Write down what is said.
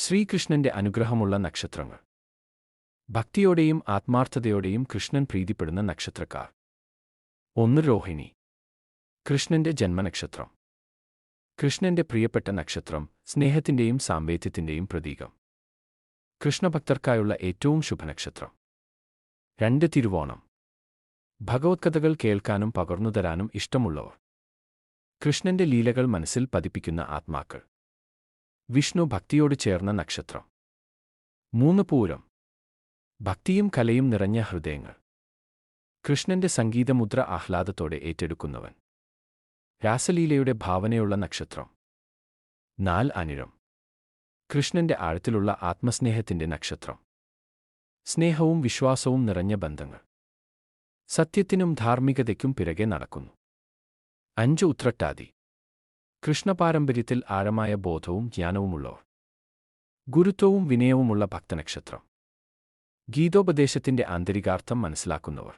ശ്രീകൃഷ്ണന്റെ അനുഗ്രഹമുള്ള നക്ഷത്രങ്ങൾ. ഭക്തിയോടെയും ആത്മാർത്ഥതയോടെയും കൃഷ്ണൻ പ്രീതിപ്പെടുന്ന നക്ഷത്രക്കാർ. ഒന്ന് രോഹിണി. കൃഷ്ണന്റെ ജന്മനക്ഷത്രം. കൃഷ്ണന്റെ പ്രിയപ്പെട്ട നക്ഷത്രം സ്നേഹത്തിന്റെയും സാമ്പേത്യത്തിന്റെയും പ്രതീകം. കൃഷ്ണഭക്തർക്കായുള്ള ഏറ്റവും ശുഭനക്ഷത്രം. രണ്ട് തിരുവോണം. ഭഗവത്കഥകൾ കേൾക്കാനും പകർന്നുതരാനും ഇഷ്ടമുള്ളവർ. കൃഷ്ണന്റെ ലീലകൾ മനസ്സിൽ പതിപ്പിക്കുന്ന ആത്മാക്കൾ. വിഷ്ണു ഭക്തിയോട് ചേർന്ന നക്ഷത്രം. മൂന്ന് പൂരം. ഭക്തിയും കലയും നിറഞ്ഞ ഹൃദയങ്ങൾ. കൃഷ്ണന്റെ സംഗീതമുദ്ര ആഹ്ലാദത്തോടെ ഏറ്റെടുക്കുന്നവൻ. രാസലീലയുടെ ഭാവനയുള്ള നക്ഷത്രം. നാൽ അനിഴം. കൃഷ്ണന്റെ ആഴത്തിലുള്ള ആത്മസ്നേഹത്തിന്റെ നക്ഷത്രം. സ്നേഹവും വിശ്വാസവും നിറഞ്ഞ ബന്ധങ്ങൾ. സത്യത്തിനും ധാർമ്മികതയ്ക്കും പിറകെ നടക്കുന്നു. അഞ്ച് ഉത്രട്ടാതി. കൃഷ്ണപാരമ്പര്യത്തിൽ ആഴമായ ബോധവും ജ്ഞാനവുമുള്ളവർ. ഗുരുത്വവും വിനയവുമുള്ള ഭക്തനക്ഷത്രം. ഗീതോപദേശത്തിന്റെ ആന്തരികാർത്ഥം മനസ്സിലാക്കുന്നവർ.